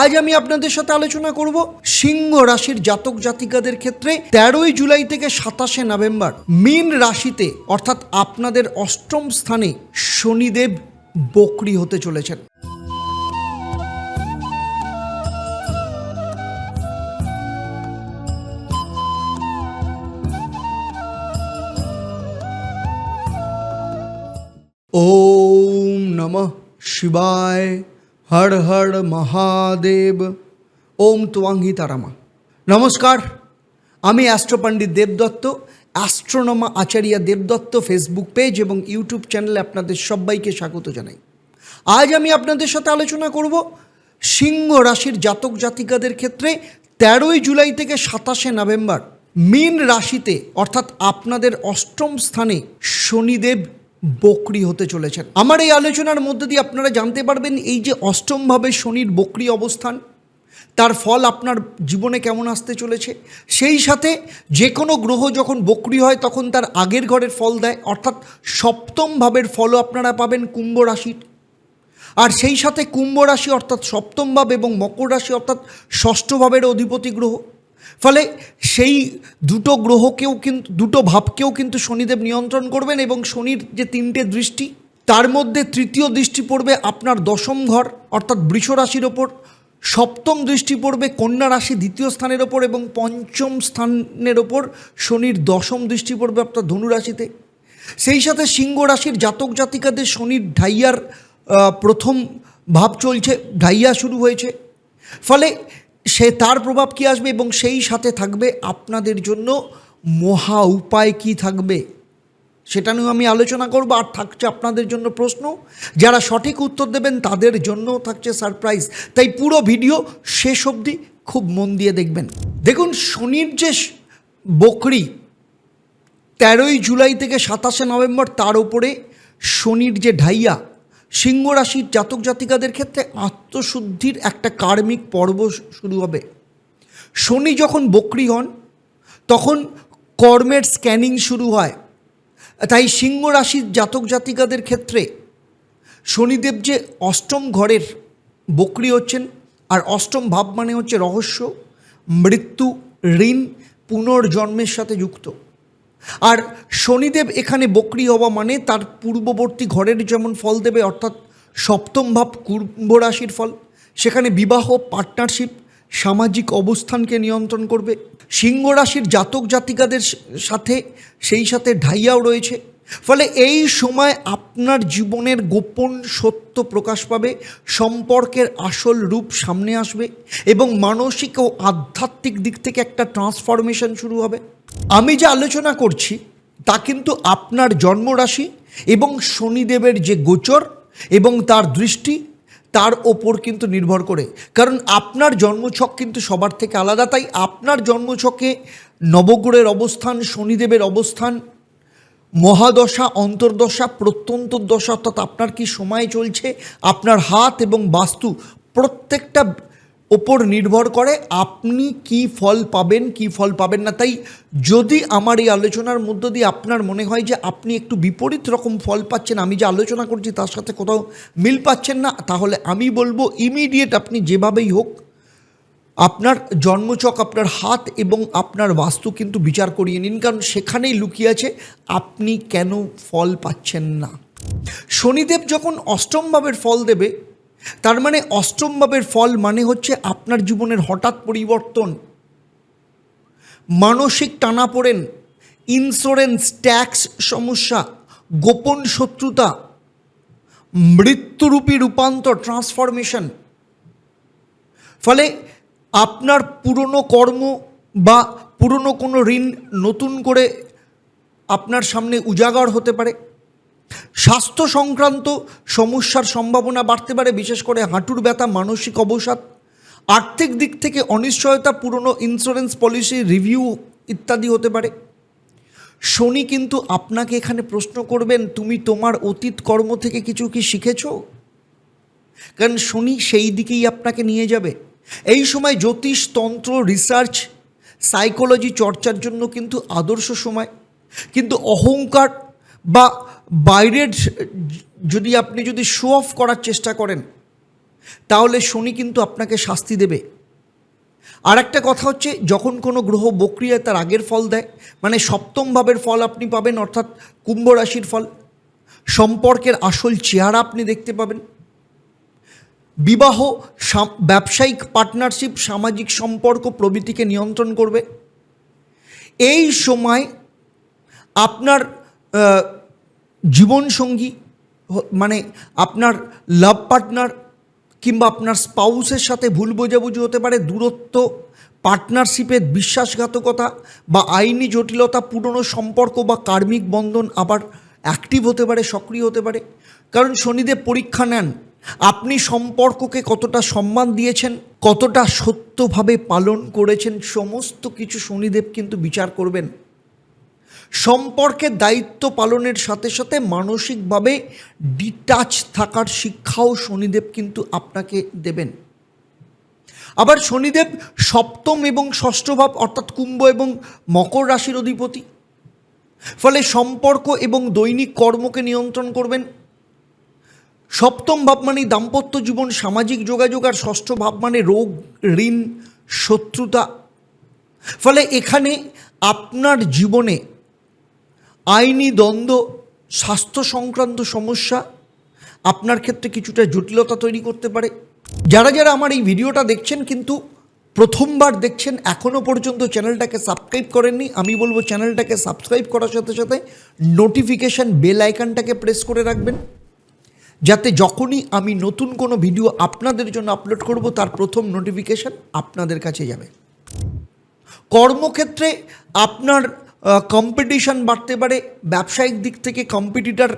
আজ আমি আপনাদের সাথে আলোচনা করব সিংহ রাশির জাতক জাতিকাদের ক্ষেত্রে তেরোই জুলাই থেকে সাতাশে নভেম্বর মীন রাশিতে, অর্থাৎ আপনাদের অষ্টম স্থানে শনিদেব বকরি হতে চলেছেন। ওম নমঃ শিবায়। হর হর মহাদেব। ওম তোয়াঙ্গি তারামা। নমস্কার, আমি অ্যাস্ট্রোপণ্ডিত দেবদত্ত, অ্যাস্ট্রোনমা আচার্য দেবদত্ত ফেসবুক পেজ এবং ইউটিউব চ্যানেলে আপনাদের সবাইকে স্বাগত জানাই। আজ আমি আপনাদের সাথে আলোচনা করব সিংহ রাশির জাতক জাতিকাদের ক্ষেত্রে তেরোই জুলাই থেকে সাতাশে নভেম্বর মীন রাশিতে, অর্থাৎ আপনাদের অষ্টম স্থানে শনিদেব বকরি হতে চলেছেন আমার এই আলোচনার মধ্যে দিয়ে আপনারা জানতে পারবেন এই যে অষ্টমভাবে শনির বকরি অবস্থান, তার ফল আপনার জীবনে কেমন আসতে চলেছে। সেই সাথে যে কোনো গ্রহ যখন বকরি হয়, তখন তার আগের ঘরের ফল দেয়। অর্থাৎ সপ্তম ভাবের ফলও আপনারা পাবেন কুম্ভ রাশির। আর সেই সাথে কুম্ভ রাশি অর্থাৎ সপ্তম ভাব এবং মকর রাশি অর্থাৎ ষষ্ঠ ভাবের অধিপতি গ্রহ। ফলে সেই দুটো গ্রহকেও কিন্তু দুটো ভাবকেও কিন্তু শনিদেব নিয়ন্ত্রণ করবেন এবং শনির যে তিনটে দৃষ্টি, তার মধ্যে তৃতীয় দৃষ্টি পড়বে আপনার দশম ঘর, অর্থাৎ বৃষ রাশির ওপর, সপ্তম দৃষ্টি পড়বে কন্যা রাশি দ্বিতীয় স্থানের ওপর এবং পঞ্চম স্থানের ওপর শনির দশম দৃষ্টি পড়বে আপনার ধনুরাশিতে সেই সাথে সিংহ রাশির জাতক জাতিকাদের শনির ঢাইয়ার প্রথম ভাব চলছে, ঢাইয়া শুরু হয়েছে। ফলে সে তার প্রভাব কি আসবে এবং সেই সাথে থাকবে আপনাদের জন্য মহা উপায় কি থাকবে? সেটা নিয়েও আমি আলোচনা করব। আর থাকছে আপনাদের জন্য প্রশ্ন। যারা সঠিক উত্তর দেবেন, তাদের জন্যও থাকছে সারপ্রাইজ। তাই পুরো ভিডিও শেষ অবধি খুব মন দিয়ে দেখবেন। দেখুন, শনির যে বকরি, তেরোই জুলাই থেকে সাতাশে নভেম্বর, তার উপরে শনির যে ঢাইয়া সিংহ রাশির জাতক জাতিকাদের ক্ষেত্রে আত্মশুদ্ধির একটা কার্মিক পর্ব শুরু হবে। শনি যখন বকরি হন, তখন কর্মের স্ক্যানিং শুরু হয়। তাই সিংহ রাশির জাতক জাতিকাদের ক্ষেত্রে শনিদেব যে অষ্টম ঘরের বকরি হচ্ছেন, আর অষ্টম ভাব মানে হচ্ছে রহস্য, মৃত্যু, ঋণ, পুনর্জন্মের সাথে যুক্ত। আর শনিদেব এখানে বকরি হওয়া মানে তার পূর্ববর্তী ঘরের যেমন ফল দেবে, অর্থাৎ সপ্তম ভাব কুম্ভ রাশির ফল, সেখানে বিবাহ পার্টনারশিপ সামাজিক অবস্থানকে নিয়ন্ত্রণ করবে। সিংহ রাশির জাতক জাতিকাদের সাথে সেই সাথে ঢাইয়াও রয়েছে। ফলে এই সময় আপনার জীবনের গোপন সত্য প্রকাশ পাবে, সম্পর্কের আসল রূপ সামনে আসবে এবং মানসিক ও আধ্যাত্মিক দিক থেকে একটা ট্রান্সফরমেশন শুরু হবে। আমি যে আলোচনা করছি, তা কিন্তু আপনার জন্মরাশি এবং শনিদেবের যে গোচর এবং তার দৃষ্টি, তার ওপর কিন্তু নির্ভর করে। কারণ আপনার জন্মছক কিন্তু সবার থেকে আলাদা, তাই আপনার জন্মছকে নবগ্রহের অবস্থান, শনিদেবের অবস্থান মহাদশা, অন্তর্দশা প্রত্যন্তর দশা অর্থাৎ আপনার কি সময় চলছে, আপনার হাত এবং বাস্তু প্রত্যেকটা ওপর নির্ভর করে আপনি কি ফল পাবেন, কি ফল পাবেন না। তাই যদি আমার এই আলোচনার মধ্য দিয়ে আপনার মনে হয় যে আপনি একটু বিপরীত রকম ফল পাচ্ছেন, আমি যে আলোচনা করছি তার সাথে কোথাও মিল পাচ্ছেন না, তাহলে আমি বলব ইমিডিয়েট আপনি যেভাবেই হোক আপনার জন্মচক, আপনার হাত এবং আপনার বাস্তু কিন্তু বিচার করিয়ে নিন, কারণ সেখানেই লুকিয়ে আছে, আপনি কেন ফল পাচ্ছেন না? শনিদেব যখন অষ্টম ভাবের ফল দেবে, তার মানে অষ্টম ভাবের ফল মানে হচ্ছে আপনার জীবনের হঠাৎ পরিবর্তন। মানসিক টানাপোড়েন ইন্স্যুরেন্স ট্যাক্স সমস্যা, গোপন শত্রুতা, মৃত্যুরূপী রূপান্তর ট্রান্সফরমেশন ফলে আপনার পুরনো কর্ম বা পুরনো কোনো ঋণ নতুন করে আপনার সামনে উজাগর হতে পারে। স্বাস্থ্য সংক্রান্ত সমস্যার সম্ভাবনা বাড়তে পারে, বিশেষ করে হাঁটুর ব্যথা, মানসিক অবসাদ, আর্থিক দিক থেকে অনিশ্চয়তা, পুরনো ইন্স্যুরেন্স পলিসি রিভিউ ইত্যাদি হতে পারে। শনি কিন্তু আপনাকে এখানে প্রশ্ন করবেন, তুমি তোমার অতীত কর্ম থেকে কিছু কি শিখেছ? কারণ শনি সেই দিকেই আপনাকে নিয়ে যাবে। এই সময় জ্যোতিষ, তন্ত্র রিসার্চ সাইকোলজি চর্চার জন্য কিন্তু আদর্শ সময়। কিন্তু অহংকার বা বাইরের যদি আপনি যদি শো অফ করার চেষ্টা করেন, তাহলে শনি কিন্তু আপনাকে শাস্তি দেবে। আর একটা কথা হচ্ছে, যখন কোনো গ্রহ বক্রিয়ায় তার আগের ফল দেয় মানে সপ্তম ভাবের ফল আপনি পাবেন, অর্থাৎ কুম্ভ রাশির ফল, সম্পর্কের আসল চেহারা আপনি দেখতে পাবেন। বিবাহ ব্যবসায়িক পার্টনারশিপ, সামাজিক সম্পর্ক প্রভৃতিকে নিয়ন্ত্রণ করবে। এই সময় আপনার জীবনসঙ্গী মানে আপনার লাভ পার্টনার কিংবা আপনার স্পাউসের সাথে ভুল বোঝাবুঝি হতে পারে, দূরত্ব পার্টনারশিপের বিশ্বাসঘাতকতা বা আইনি জটিলতা, পুরনো সম্পর্ক বা কার্মিক বন্ধন আবার অ্যাক্টিভ হতে পারে, সক্রিয় হতে পারে। কারণ শনিদেব পরীক্ষা নেন। আপনি সম্পর্ককে কতটা সম্মান দিয়েছেন, কতটা সত্যভাবে পালন করেছেন, সমস্ত কিছু শনিদেব কিন্তু বিচার করবেন। সম্পর্কের দায়িত্ব পালনের সাথে সাথে মানসিকভাবে ডিটাচ থাকার শিক্ষাও শনিদেব কিন্তু আপনাকে দেবেন। আবার শনিদেব সপ্তম এবং ষষ্ঠ ভাব অর্থাৎ কুম্ভ এবং মকর রাশির অধিপতি। ফলে সম্পর্ক এবং দৈনিক কর্মকে নিয়ন্ত্রণ করবেন। সপ্তম ভাব মানে দাম্পত্য জীবন, সামাজিক যোগাযোগ আর ষষ্ঠ ভাব মানে রোগ, ঋণ, শত্রুতা। ফলে এখানে আপনার জীবনে আইনি দ্বন্দ্ব, স্বাস্থ্য সংক্রান্ত সমস্যা আপনার ক্ষেত্রে কিছুটা জটিলতা তৈরি করতে পারে। যারা যারা আমার এই ভিডিওটা দেখছেন কিন্তু প্রথমবার দেখছেন এখনও পর্যন্ত চ্যানেলটাকে সাবস্ক্রাইব করেননি, আমি বলব চ্যানেলটাকে সাবস্ক্রাইব করার সাথে সাথে নোটিফিকেশান বেল আইকনটাকে প্রেস করে রাখবেন। যাতে যখনই আমি নতুন কোনো ভিডিও আপনাদের জন্য আপলোড করব, তার প্রথম নোটিফিকেশান আপনাদের কাছে যাবে। কর্মক্ষেত্রে আপনার কম্পিটিশান বাড়তে পারে, ব্যবসায়িক দিক থেকে কম্পিটিটার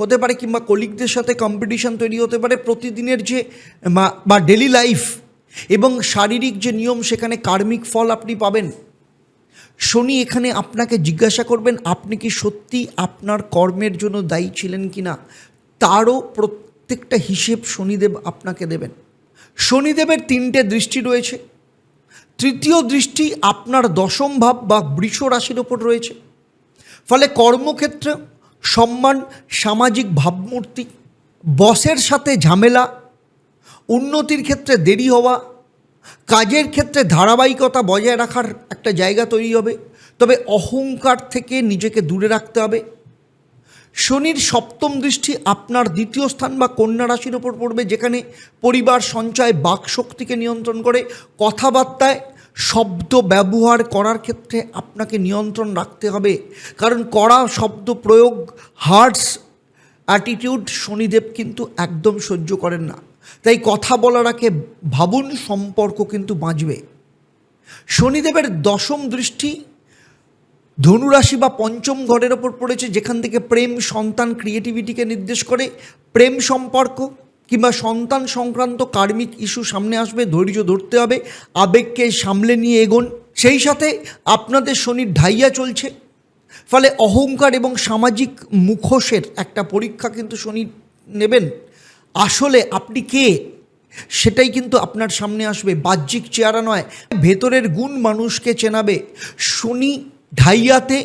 হতে পারে কিংবা কলিগদের সাথে কম্পিটিশন তৈরি হতে পারে। প্রতিদিনের যে বা ডেলি লাইফ এবং শারীরিক যে নিয়ম, সেখানে কার্মিক ফল আপনি পাবেন। শনি এখানে আপনাকে জিজ্ঞাসা করবেন, আপনি কি সত্যি আপনার কর্মের জন্য দায়ী ছিলেন কি না তারও প্রত্যেকটা হিসেব শনিদেব আপনাকে দেবেন। শনিদেবের তিনটে দৃষ্টি রয়েছে। তৃতীয় দৃষ্টি আপনার দশম ভাব বা বৃষ রাশির ওপর রয়েছে। ফলে কর্মক্ষেত্রে সম্মান, সামাজিক ভাবমূর্তি, বসের সাথে ঝামেলা, উন্নতির ক্ষেত্রে দেরি হওয়া, কাজের ক্ষেত্রে ধারাবাহিকতা বজায় রাখার একটা জায়গা তৈরি হবে। তবে অহংকার থেকে নিজেকে দূরে রাখতে হবে। শনির সপ্তম দৃষ্টি আপনার দ্বিতীয় স্থান বা কন্যা রাশির ওপর পড়বে, যেখানে পরিবার সঞ্চয় বাক শক্তিকে নিয়ন্ত্রণ করে। কথাবার্তায় শব্দ ব্যবহার করার ক্ষেত্রে আপনাকে নিয়ন্ত্রণ রাখতে হবে। কারণ কড়া শব্দ প্রয়োগ, হার্টস অ্যাটিটিউড শনিদেব কিন্তু একদম সহ্য করেন না। তাই কথা বলার আগে ভাবুন, সম্পর্ক কিন্তু বাঁচবে। শনিদেবের দশম দৃষ্টি ধনুরাশি বা পঞ্চম ঘরের ওপর পড়েছে, যেখান থেকে প্রেম, সন্তান ক্রিয়েটিভিটিকে নির্দেশ করে। প্রেম সম্পর্ক কিংবা সন্তান সংক্রান্ত কার্মিক ইস্যু সামনে আসবে, ধৈর্য ধরতে হবে, আবেগকে সামলে নিয়ে এগোন। সেই সাথে আপনাদের শনির ঢাইয়া চলছে, ফলে অহংকার এবং সামাজিক মুখোশের একটা পরীক্ষা কিন্তু শনি নেবেন। আসলে আপনি কে? সেটাই কিন্তু আপনার সামনে আসবে। বাহ্যিক চেহারা নয়, ভেতরের গুণ মানুষকে চেনাবে। শনি ঢাইয়াতে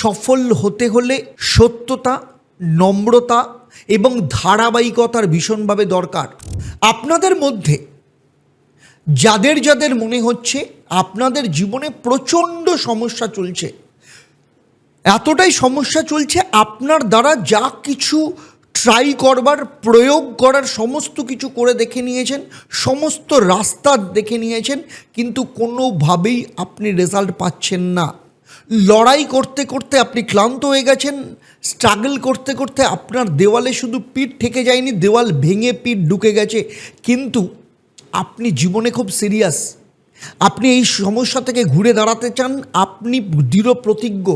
সফল হতে হলে সত্যতা, নম্রতা এবং ধারাবাহিকতার ভীষণভাবে দরকার। আপনাদের মধ্যে যাদের যাদের মনে হচ্ছে আপনাদের জীবনে প্রচণ্ড সমস্যা চলছে, এতটাই সমস্যা চলছে আপনার দ্বারা যা কিছু ট্রাই করবার, প্রয়োগ করার সমস্ত কিছু করে দেখে নিয়েছেন, সমস্ত রাস্তা দেখে নিয়েছেন, কিন্তু কোনোভাবেই আপনি রেজাল্ট পাচ্ছেন না। লড়াই করতে করতে আপনি ক্লান্ত হয়ে গেছেন স্ট্রাগল করতে করতে আপনার দেওয়ালে শুধু পিঠ ঠেকে যায়নি, দেওয়াল ভেঙে পিঠ ঢুকে গেছে। কিন্তু আপনি জীবনে খুব সিরিয়াস আপনি এই সমস্যা থেকে ঘুরে দাঁড়াতে চান, আপনি দৃঢ় প্রতিজ্ঞ।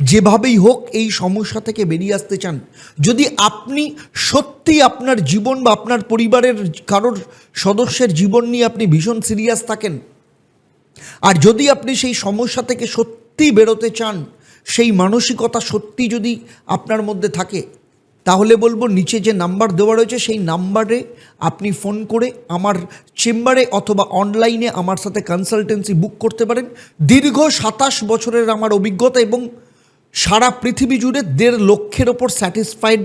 যেভাবেই হোক, এই সমস্যা থেকে বেরিয়ে আসতে চান। যদি আপনি সত্যি আপনার জীবন বা আপনার পরিবারের কারোর সদস্যের জীবন নিয়ে আপনি ভীষণ সিরিয়াস থাকেন, আর যদি আপনি সেই সমস্যা থেকে সত্যি বেরোতে চান, সেই মানসিকতা সত্যি যদি আপনার মধ্যে থাকে, তাহলে বলব নিচে যে নাম্বার দেওয়া রয়েছে, সেই নাম্বারে আপনি ফোন করে আমার চেম্বারে অথবা অনলাইনে আমার সাথে কনসালটেন্সি বুক করতে পারেন। দীর্ঘ সাতাশ বছরের আমার অভিজ্ঞতা এবং সারা পৃথিবী জুড়ে দেড় লক্ষের ওপর স্যাটিসফাইড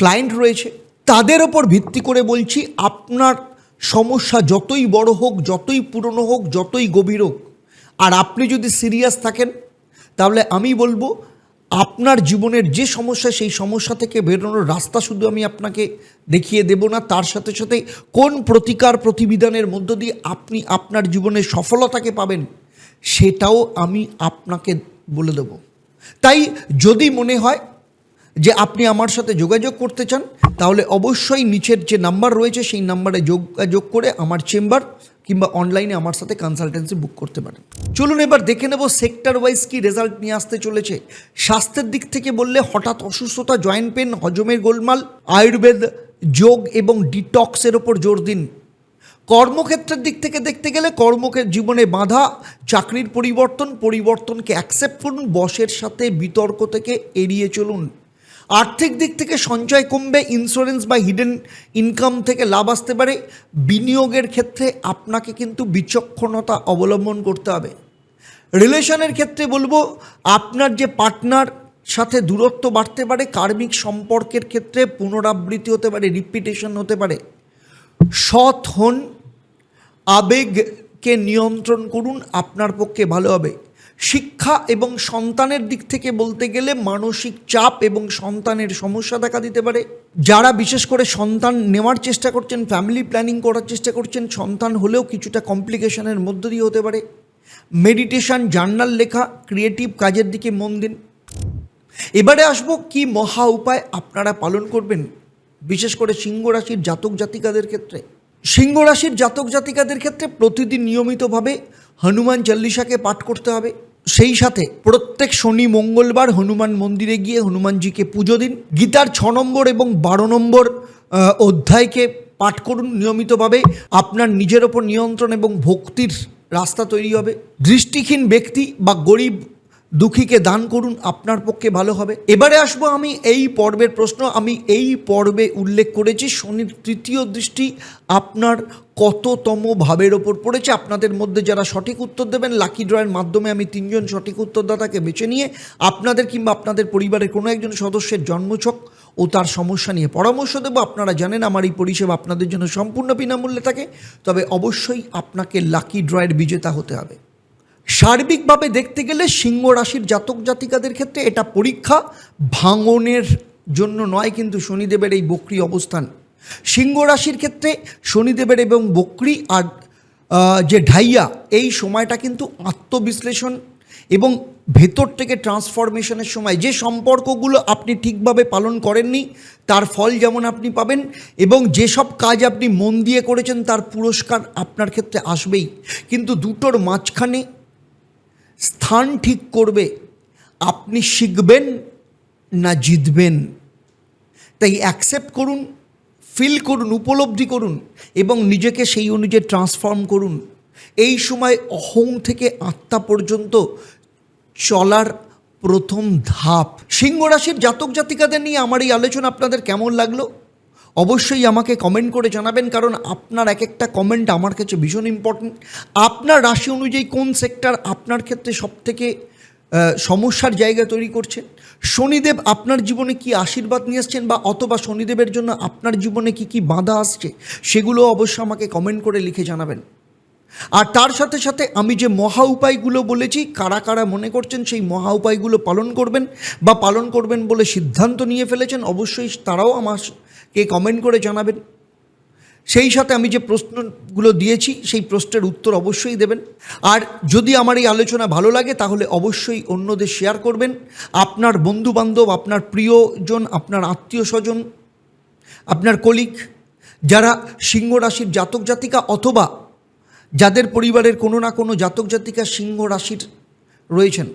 ক্লায়েন্ট রয়েছে। তাদের ওপর ভিত্তি করে বলছি, আপনার সমস্যা যতই বড় হোক, যতই পুরনো হোক, যতই গভীর হোক আর আপনি যদি সিরিয়াস থাকেন, তাহলে আমি বলব, আপনার জীবনের যে সমস্যা, সেই সমস্যা থেকে বেরোনোর রাস্তা শুধু আমি আপনাকে দেখিয়ে দেব না, তার সাথে সাথে কোন প্রতিকার প্রতিবিধানের মধ্য দিয়ে আপনি আপনার জীবনে সফলতাকে পাবেন, সেটাও আমি আপনাকে বলে দেব। তাই যদি মনে হয় যে আপনি আমার সাথে যোগাযোগ করতে চান, তাহলে অবশ্যই নিচের যে নাম্বার রয়েছে, সেই নাম্বারে যোগাযোগ করে আমার চেম্বার কিংবা অনলাইনে আমার সাথে কনসালটেন্সি বুক করতে পারেন চলুন এবার দেখে নেব সেক্টর ওয়াইজ কি রেজাল্ট নিয়ে আসতে চলেছে। স্বাস্থ্যের দিক থেকে বললে হঠাৎ অসুস্থতা জয়েন্ট পেন হজমের গোলমাল, আয়ুর্বেদ, যোগ এবং ডিটক্সের ওপর জোর দিন। কর্মক্ষেত্রের দিক থেকে দেখতে গেলে কর্মক্ষেত্র জীবনে বাধা, চাকরির পরিবর্তন, পরিবর্তনকে অ্যাকসেপ্ট করুন, বসের সাথে বিতর্ক থেকে এড়িয়ে চলুন। আর্থিক দিক থেকে সঞ্চয় কমবে ইন্স্যুরেন্স বা হিডেন ইনকাম থেকে লাভ আসতে পারে। বিনিয়োগের ক্ষেত্রে আপনাকে কিন্তু বিচক্ষণতা অবলম্বন করতে হবে। রিলেশনের ক্ষেত্রে বলব, আপনার যে পার্টনার সাথে দূরত্ব বাড়তে পারে, কার্মিক সম্পর্কের ক্ষেত্রে পুনরাবৃত্তি হতে পারে রিপিটেশন হতে পারে। সৎ হন, আবেগকে নিয়ন্ত্রণ করুন, আপনার পক্ষে ভালো হবে। শিক্ষা এবং সন্তানের দিক থেকে বলতে গেলে মানসিক চাপ এবং সন্তানের সমস্যা দেখা দিতে পারে। যারা বিশেষ করে সন্তান নেওয়ার চেষ্টা করছেন ফ্যামিলি প্ল্যানিং করার চেষ্টা করছেন, সন্তান হলেও কিছুটা কমপ্লিকেশনের মধ্য দিয়ে হতে পারে। মেডিটেশন জার্নাল লেখা ক্রিয়েটিভ কাজের দিকে মন দিন। এবারে আসব কি মহা উপায় আপনারা পালন করবেন, বিশেষ করে সিংহ রাশির জাতক জাতিকাদের ক্ষেত্রে। সিংহ রাশির জাতক জাতিকাদের ক্ষেত্রে প্রতিদিন নিয়মিতভাবে হনুমান চল্লিশাকে পাঠ করতে হবে। সেই সাথে প্রত্যেক শনি, মঙ্গলবার হনুমান মন্দিরে গিয়ে হনুমানজিকে পুজো দিন। গীতার ছ নম্বর এবং বারো নম্বর অধ্যায়কে পাঠ করুন নিয়মিতভাবে। আপনার নিজের ওপর নিয়ন্ত্রণ এবং ভক্তির রাস্তা তৈরি হবে। দৃষ্টিহীন ব্যক্তি বা গরিব দুঃখীকে দান করুন, আপনার পক্ষে ভালো হবে। এবারে আসব আমি এই পর্বের প্রশ্ন। আমি এই পর্বে উল্লেখ করেছি, শনির তৃতীয় দৃষ্টি আপনার কততম ভাবের ওপর পড়েছে। আপনাদের মধ্যে যারা সঠিক উত্তর দেবেন লাকি ড্রয়ের মাধ্যমে আমি তিনজন সঠিক উত্তরদাতাকে বেছে নিয়ে আপনাদের কিংবা আপনাদের পরিবারের কোনো একজন সদস্যের জন্মছক ও তার সমস্যা নিয়ে পরামর্শ দেবো। আপনারা জানেন আমার এই পরিষেবা আপনাদের জন্য সম্পূর্ণ বিনামূল্যে থাকে। তবে অবশ্যই আপনাকে লাকি ড্রয়ের বিজেতা হতে হবে। সার্বিকভাবে দেখতে গেলে সিংহ রাশির জাতক জাতিকাদের ক্ষেত্রে এটা পরীক্ষা ভাঙনের জন্য নয়, কিন্তু শনিদেবের এই বক্রি অবস্থান। সিংহ রাশির ক্ষেত্রে শনিদেবের এবং বক্রি আর যে ঢাইয়া, এই সময়টা কিন্তু আত্মবিশ্লেষণ এবং ভেতর থেকে ট্রান্সফরমেশনের সময়। যে সম্পর্কগুলো আপনি ঠিকভাবে পালন করেননি, তার ফল যেমন আপনি পাবেন এবং যেসব কাজ আপনি মন দিয়ে করেছেন, তার পুরস্কার আপনার ক্ষেত্রে আসবেই। কিন্তু দুটোর মাঝখানে স্থান ঠিক করবে। আপনি শিখবেন না জিতবেন। তাই অ্যাকসেপ্ট করুন ফিল করুন, উপলব্ধি করুন এবং নিজেকে সেই অনুযায়ী ট্রান্সফর্ম করুন। এই সময় অহং থেকে আত্মা পর্যন্ত চলার প্রথম ধাপ। সিংহ রাশির জাতক জাতিকাদের নিয়ে আমার এই আলোচনা আপনাদের কেমন লাগল? অবশ্যই আমাকে কমেন্ট করে জানাবেন, কারণ আপনার এক একটা কমেন্ট আমার কাছে ভীষণ ইম্পর্টেন্ট আপনার রাশি অনুযায়ী কোন সেক্টর আপনার ক্ষেত্রে সবথেকে সমস্যার জায়গা তৈরি করছে? শনিদেব আপনার জীবনে কি আশীর্বাদ নিয়ে আসছেন বা অথবা শনিদেবের জন্য আপনার জীবনে কি কি বাধা আসছে? সেগুলো অবশ্যই আমাকে কমেন্ট করে লিখে জানাবেন। আর তার সাথে সাথে আমি যে মহা উপায়গুলো বলেছি, কারা কারা মনে করছেন সেই মহা উপায়গুলো পালন করবেন বা পালন করবেন বলে সিদ্ধান্ত নিয়ে ফেলেছেন, অবশ্যই তারাও আমাকে কমেন্ট করে জানাবেন? সেই সাথে আমি যে প্রশ্নগুলো দিয়েছি, সেই প্রশ্নের উত্তর অবশ্যই দেবেন। আর যদি আমার এই আলোচনা ভালো লাগে, তাহলে অবশ্যই অন্যদের শেয়ার করবেন। আপনার বন্ধুবান্ধব, আপনার প্রিয়জন, আপনার আত্মীয় স্বজন আপনার কলিগ যারা সিংহ রাশির জাতক জাতিকা অথবা যাদের পরিবারের কোনো না কোনো জাতক জাতিকা সিংহ রাশির রয়েছেন,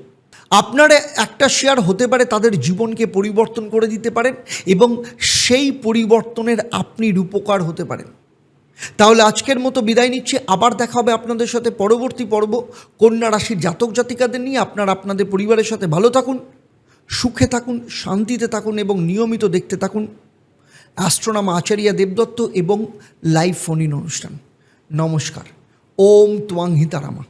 আপনার একটা শেয়ার হতে পারে, তাদের জীবনকে পরিবর্তন করে দিতে পারেন এবং সেই পরিবর্তনের আপনি রূপকার হতে পারেন। তাহলে আজকের মতো বিদায় নিচ্ছি। আবার দেখা হবে আপনাদের সাথে পরবর্তী পর্ব। কন্যা রাশির জাতক জাতিকাদের নিয়ে আপনারা আপনাদের পরিবারের সাথে ভালো থাকুন, সুখে থাকুন, শান্তিতে থাকুন এবং নিয়মিত দেখতে থাকুন। অ্যাস্ট্রোনামা আচার্য দেবদত্ত এবং লাইভ ফোন ইন অনুষ্ঠান। নমস্কার। ওম ত্বাং হিতারামা।